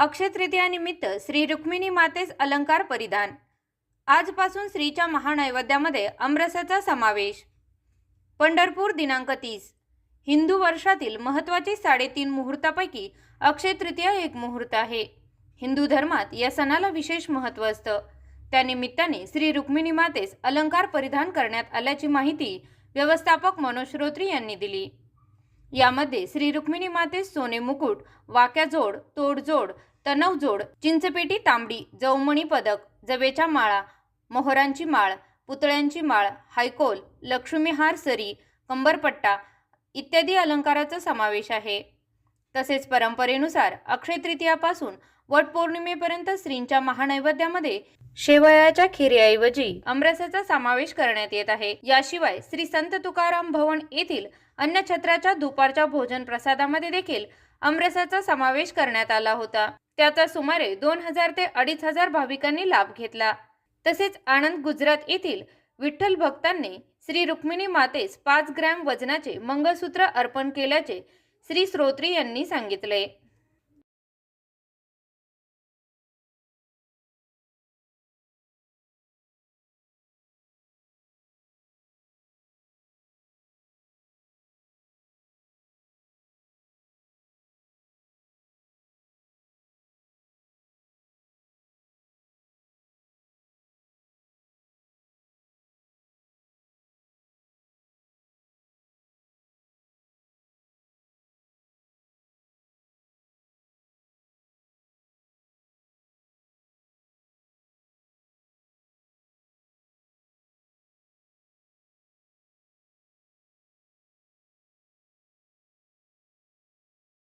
अक्षय तृतीयानिमित्त श्री रुक्मिणी मातेस अलंकार परिधान. आजपासून श्रीच्या महानैवेद्यामध्ये अमरसाचा समावेश. पंढरपूर दिनांक तीस. हिंदू वर्षातील महत्त्वाचे साडेतीन मुहूर्तापैकी अक्षय तृतीया एक मुहूर्त आहे. हिंदू धर्मात या सणाला विशेष महत्त्व असतं. त्यानिमित्ताने श्री रुक्मिणी मातेस अलंकार परिधान करण्यात आल्याची माहिती व्यवस्थापक मनोज श्रोत्री यांनी दिली. यामध्ये श्री रुक्मिणी मातेस सोने मुकुट वाक्याजोड तोडजोड तनवजोड चिंचपेटी तांबडी जवमणी पदक जवेच्या माळा मोहरांची माळ पुतळ्यांची माळ हायकोल लक्ष्मीहार सरी कंबरपट्टा इत्यादी अलंकाराचा समावेश आहे. तसेच परंपरेनुसार अक्षय तृतीयापासून वटपौर्णिमेपर्यंत श्रींच्या महानैवेद्यामध्ये शेवयाच्या खिर्याऐवजी अमरसाचा समावेश करण्यात येत आहे. याशिवाय श्री संत तुकाराम भवन येथील अन्नछत्राच्या दुपारच्या भोजन प्रसादामध्ये देखील अमरसाचा समावेश करण्यात आला होता. त्याचा सुमारे दोन हजार ते अडीच हजार भाविकांनी लाभ घेतला. तसेच आनंद गुजरात येथील विठ्ठल भक्तांनी श्री रुक्मिणी मातेस पाच ग्रॅम वजनाचे मंगळसूत्र अर्पण केल्याचे श्री श्रोत्री यांनी सांगितले.